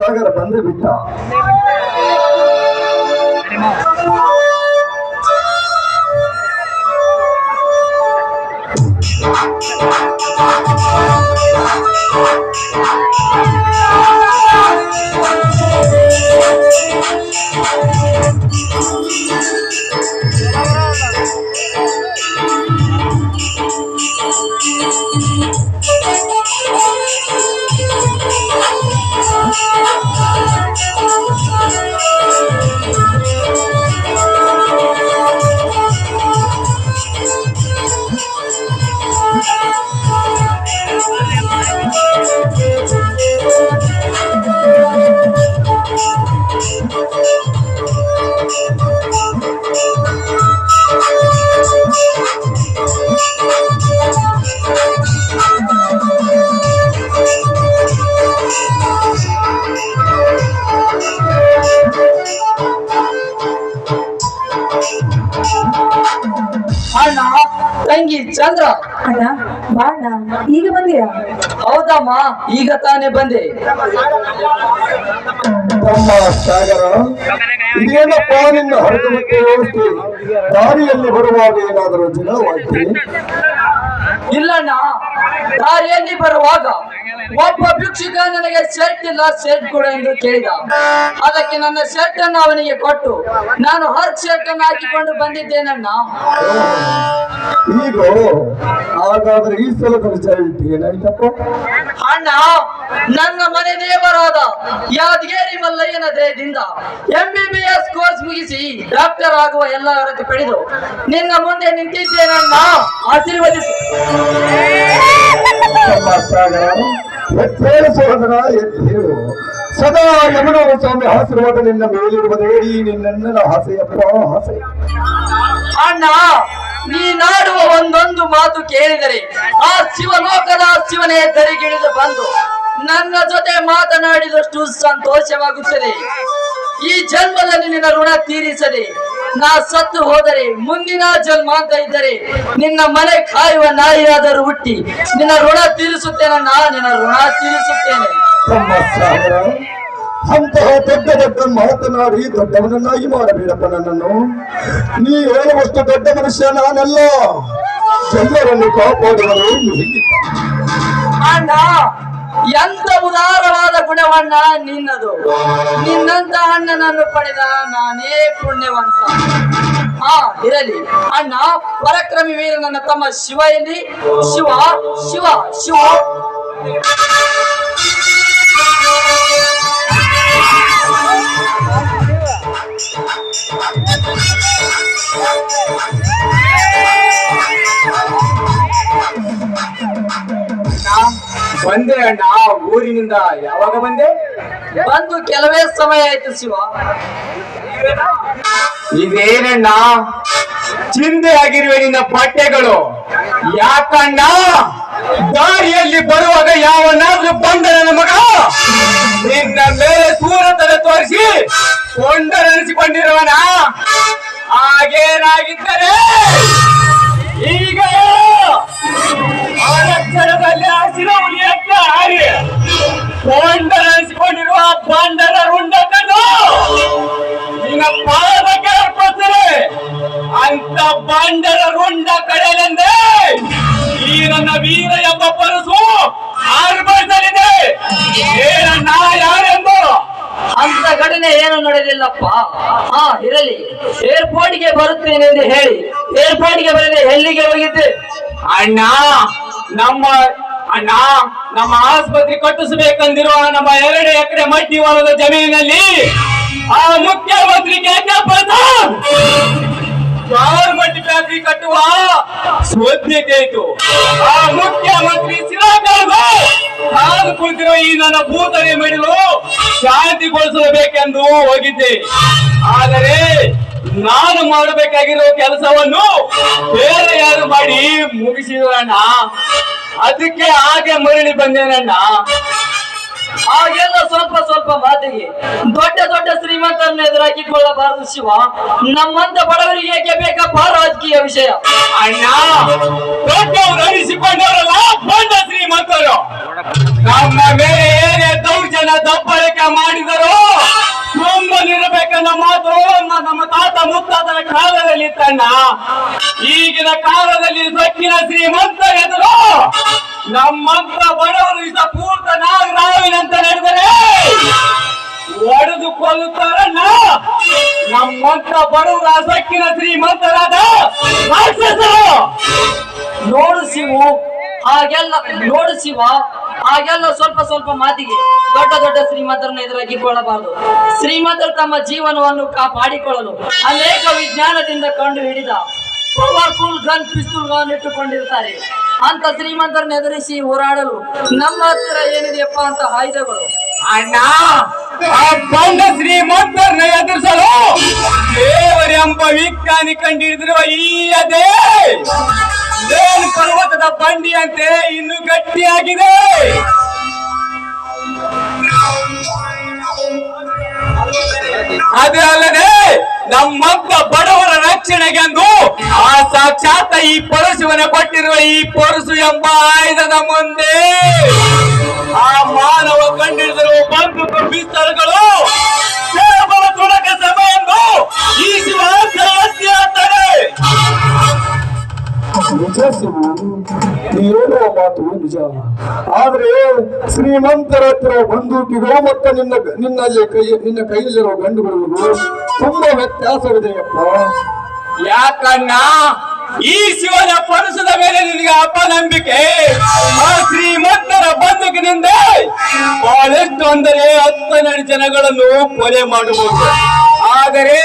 ಸಾಗರ ಬಂದೇ ಬಿಟ್ಟ ಅಣ್ಣ ತಂಗಿ ಚಂದ್ರ. ಅಣ್ಣ ಬಾಣ ಈಗ ಬಂದಿಯ? ಹೌದಮ್ಮ ಈಗ ತಾನೇ ಬಂದೆ. ನಮ್ಮ ಸಾಗರ ಇದೇನಪ್ಪ ನಿನ್ನ ಹರಡುವಿಕೆ ವ್ಯವಸ್ಥೆ ದಾರಿಯಲ್ಲಿ ಬರುವಾಗ ಏನಾದರೂ ಜಗಳವಾಯ್ತು ಇಲ್ಲಣ್ಣ ದಾರಿಯಲ್ಲಿ ಬರುವಾಗ ಒಬ್ಬ ಭಿಕ್ಷುಕ ನನಗೆ ಶರ್ಟ್ ಇಲ್ಲ ಶರ್ಟ್ ಕೊಡು ಎಂದು ಕೇಳಿದ. ಅದಕ್ಕೆ ನನ್ನ ಶರ್ಟ್ ಅನ್ನು ಅವನಿಗೆ ಕೊಟ್ಟು ನಾನು ಹರ್ ಶರ್ಟ್ ಅನ್ನು ಹಾಕಿಕೊಂಡು ಬಂದಿದ್ದೇನಣ್ಣ? ಈಗ ಹಾಗಾದ್ರೆ ಈ ಸಲ ಏನಾಯ್ತಪ್ಪ? ಅಣ್ಣ ನನ್ನ ಮನೆ ದೇವರಾದ ಯಾದಗೇರಿ ಮಲ್ಲಯ್ಯನ ದಯದಿಂದ MBBS B B S course ಮುಗಿಸಿ ಡಾಕ್ಟರ್ ಆಗುವ ಎಲ್ಲ ಅರ್ಹತೆ ಪಡೆದು ನಿನ್ನ ಮುಂದೆ ನಿಂತಿದ್ದೇನನ್ನ ಆಶೀರ್ವದಿಸು. ಎತ್ತೇಳು ಎತ್ತೇಳು ಸದಾ ಯಮನ ಸ್ವಾಮಿ ಆಶೀರ್ವಾದ ನಿನ್ನ ಮೇಲಿರುವುದೇ ಈ ನಿನ್ನ ಆಸೆಯಪ್ಪ ಆಸೆ. ಅಣ್ಣ ನೀನಾಡುವ ಒಂದೊಂದು ಮಾತು ಕೇಳಿದರೆ ಆ ಶಿವಲೋಕದ ಶಿವನೇ ದರಿಗಿಳಿದು ಬಂದು ನನ್ನ ಜೊತೆ ಮಾತನಾಡಿದಷ್ಟು ಸಂತೋಷವಾಗುತ್ತದೆ. ಈ ಜನ್ಮದಲ್ಲಿ ನಿನ್ನ ಋಣ ತೀರಿಸದೆ ನಾ ಸತ್ತು ಹೋದರೆ ಮುಂದಿನ ಜನ್ಮ ಅಂತ ಇದ್ದರೆ ನಿನ್ನ ಮನೆ ಕಾಯುವ ನಾಯಿಯಾದರೂ ಹುಟ್ಟಿ ನಿನ್ನ ಋಣ ತೀರಿಸುತ್ತೇನೆ ನಾ ನಿನ್ನ ಋಣ ತೀರಿಸುತ್ತೇನೆ. ಅಂತಹ ದೊಡ್ಡ ದೊಡ್ಡ ಮಾತನಾಡಿ ದೊಡ್ಡವನನ್ನಾಗಿ ಮಾಡಬೇಡಪ್ಪ ನನ್ನನ್ನು. ನೀ ಹೇಳುವಷ್ಟು ದೊಡ್ಡ ಮನುಷ್ಯ ನಾನಲ್ಲ. ಎಲ್ಲರನ್ನು ಕಾಪಾಡುವರು ನೀಗಿದ್ದ ಅಣ್ಣ ಎಂತ ಉದಾರವಾದ ಗುಣವಣ್ಣ ನಿನ್ನದು? ನಿನ್ನಂತ ಅಣ್ಣನನ್ನು ಪಡೆದ ನಾನೇ ಪುಣ್ಯವಂತ. ಹಾ, ಇರಲಿ. ಅಣ್ಣ, ಪರಕ್ರಮಿ ವೀರ ನನ್ನ ತಮ್ಮ ಶಿವ ಎಲ್ಲಿ ಶಿವ ಶಿವ ಶಿವ. ಬಂದೆ ಅಣ್ಣ ಊರಿನಿಂದ ಯಾವಾಗ ಬಂದೆ? ಬಂದು ಕೆಲವೇ ಸಮಯ ಆಯ್ತು ಶಿವ. ಇದೇನಣ್ಣ? ಚಿಂದೆ ಆಗಿರುವೆ ನಿನ್ನ ಪಠ್ಯಗಳು ಯಾಕಣ್ಣ? ದಾರಿಯಲ್ಲಿ ಬರುವಾಗ ಯಾವನಾದ್ರೂ ಬಂದ ನನ್ನ ಮಗ? ನಿನ್ನ ಮೇಲೆ ಸೂರತನ ತೋರಿಸಿ ಕೊಂಡರನಿಸಿಕೊಂಡಿರುವನ? ಹಾಗೇನಾಗಿದ್ದರೆ? ಬಂಡರ ರುಂಡ ಕಡೆಯಲೆಂದೇ ಈ ನನ್ನ ವೀರ ಎಂಬ ಪರಸು ಆರ್ಭಟಲಿದೆ ಏನಣ್ಣ ಯಾರೆಂದು? ಅಂತ ಘಟನೆ ಏನು ನಡೆದಿಲ್ಲಪ್ಪ. ಹಾ ಇರಲಿ. ಏರ್ಪೋರ್ಟ್ಗೆ ಬರುತ್ತೇನೆ ಎಂದು ಹೇಳಿ. ಏರ್ಪೋರ್ಟ್ಗೆ ಬರದೆ ಎಲ್ಲಿಗೆ ಹೋಗಿದ್ದೆ? ಅಣ್ಣ ನಮ್ಮ ಅಣ್ಣ ನಮ್ಮ ಆಸ್ಪತ್ರೆ ಕಟ್ಟಿಸಬೇಕಂದಿರುವ ನಮ್ಮ ಎರಡು ಎಕರೆ ಮಟ್ಟಿ ಹೊಲದ ಜಮೀನಿನಲ್ಲಿ ಆ ಮುಖ್ಯಮಂತ್ರಿ ಕೆ ಪ್ರಸಾದ್ ಗೌರ್ಮೆಂಟ್ ಫ್ಯಾಕ್ಟ್ರಿ ಕಟ್ಟುವ? ಸಾಧ್ಯತೆ ಇತ್ತು ಆ ಮುಖ್ಯಮಂತ್ರಿ ಸಿರಾಕರ್ದು ಕಾದು ಕುಳಿತಿರೋ ಈ ನನ್ನ ಭೂತನೆ ಮಿಡಿಲು ಶಾಂತಿಗೊಳಿಸಬೇಕೆಂದು ಹೋಗಿದ್ದೆ. ಆದರೆ ನಾನು ಮಾಡಬೇಕಾಗಿರೋ ಕೆಲಸವನ್ನು ಬೇರೆ ಯಾರು ಮಾಡಿ ಮುಗಿಸಿದ್ರಣ್ಣ? ಅದಕ್ಕೆ ಹಾಗೆ ಮರಳಿ ಬಂದೇನಣ್ಣ? ಹಾಗೆಲ್ಲ ಸ್ವಲ್ಪ ಸ್ವಲ್ಪ ಮಾತಿಗೆ. ದೊಡ್ಡ ದೊಡ್ಡ ಶ್ರೀಮಂತರನ್ನ ಎದುರಾಕಿಕೊಳ್ಳಬಾರದು ಶಿವ. ನಮ್ಮಂತ ಬಡವರಿಗೆ ಏಕೆ ಬೇಕಪ್ಪ ರಾಜಕೀಯ ವಿಷಯ? ಅಣ್ಣ, ದೊಡ್ಡವರು ಅನಿಸಿಕೊಂಡವರಲ್ಲ ದೊಡ್ಡ ಶ್ರೀಮಂತರು. ನಮ್ಮ ಮೇಲೆ ಏನೇ ದೌರ್ಜನ್ಯ ಜನ ದಬ್ಬಳಿಕೆ ಮಾಡಿದರು ಸುಮ್ಮನಿರಬೇಕನ್ನ ಮಾತು ನಮ್ಮ ತಾತ ಮುತ್ತಾತನ ಕಾಲದಲ್ಲಿ ತಣ್ಣ ಈಗಿನ ಕಾಲದಲ್ಲಿ ಸಕ್ಕಿನ ಶ್ರೀಮಂತ ಎದುರು ನಮ್ಮಂತ ಬಡವರು ಇದ ಪೂರ್ತ ನಾಗರಾವಿನಂತ ನಡೆದರೆ ಒಡೆದು ಕೊಲ್ಲುತ್ತಾರಣ್ಣ ನಮ್ಮಂತ ಬಡವರ ಸೊಕ್ಕಿನ ಶ್ರೀಮಂತರಾದ ನೋಡು ಶಿವು, ಹಾಗೆಲ್ಲ ನೋಡು ಶಿವ, ಹಾಗೆಲ್ಲ ಸ್ವಲ್ಪ ಸ್ವಲ್ಪ ಮಾತಿಗೆ ದೊಡ್ಡ ದೊಡ್ಡ ಶ್ರೀಮಂತರನ್ನು ಎದುರಾಗಿಕೊಳ್ಳಬಾರದು ಶ್ರೀಮಂತರು ತಮ್ಮ ಜೀವನವನ್ನು ಕಾಪಾಡಿಕೊಳ್ಳಲು ಅನೇಕ ವಿಜ್ಞಾನದಿಂದ ಕಂಡು ಹಿಡಿದ ಪವರ್ಫುಲ್ ಗನ್ ಪಿಸ್ತೂಲ್ ಗನ್ ಇಟ್ಟುಕೊಂಡಿರ್ತಾರೆ ಅಂತ ಶ್ರೀಮಂತರನ್ನ ಎದುರಿಸಿ ಹೋರಾಡಲು ನಮ್ಮ ಹತ್ರ ಏನಿದೆಯಪ್ಪ ಅಂತ ಆಯುಧಗಳು? ಅಣ್ಣ, ಆ ಬಂಡ ಶ್ರೀಮಂತರನ್ನ ಎದುರಿಸಲು ದೇವರೆಂಬ ವಿಜ್ಞಾನಿ ಕಂಡಿಡಿದಿರುವ ಈ ಅದೇ ಲೇನ್ ಪರ್ವತದ ಬಂಡಿಯಂತೆ ಇನ್ನು ಗಟ್ಟಿಯಾಗಿದೆ. ಅದೇ ಅಲ್ಲದೆ ನಮ್ಮಂತ ಬಡವರ ರಕ್ಷಣೆಗೆಂದು ಸಾಕ್ಷಾತ್ ಈ ಪರಶುವನ ಕೊಟ್ಟಿರುವ ಈ ಪರಶು ಎಂಬ ಆಯುಧದ ಮುಂದೆ. ಆ ಮಾನವ ಕಂಡಿಡಿದಿರುವ ಬಂದೂಕು ಪಿಸ್ತಲ್ಗಳು ಕೇವಲ ತುಣಕ ಎಂದು ಈ ಶಿವ ಅಂತಾರೆ ನಿಜ ಹೇಳುವ ಮಾತು ನಿಜ. ಆದ್ರೆ ಶ್ರೀಮಂತರ ಹತ್ರ ಬಂದೂಕಿಗಳು ಮತ್ತು ನಿನ್ನ ನಿನ್ನಲ್ಲಿ ಕೈ, ನಿನ್ನ ಕೈಯಲ್ಲಿರುವ ಗಂಡುಗಳಿಗೂ ತುಂಬಾ ವ್ಯತ್ಯಾಸವಿದೆಯಪ್ಪ. ಯಾಕಣ್ಣ? ಈ ಶಿವನ ಪರಸದ ಮೇಲೆ ನಿನಗೆ ಅಪನಂಬಿಕೆ. ಆ ಶ್ರೀಮಂತರ ಬಂಧುಕಿನಿಂದ ಬಹಳಷ್ಟು ಅಂದರೆ ಹತ್ತನ್ನೆರಡು ಜನಗಳನ್ನು ಕೊಲೆ ಮಾಡಬಹುದು ಆದರೆ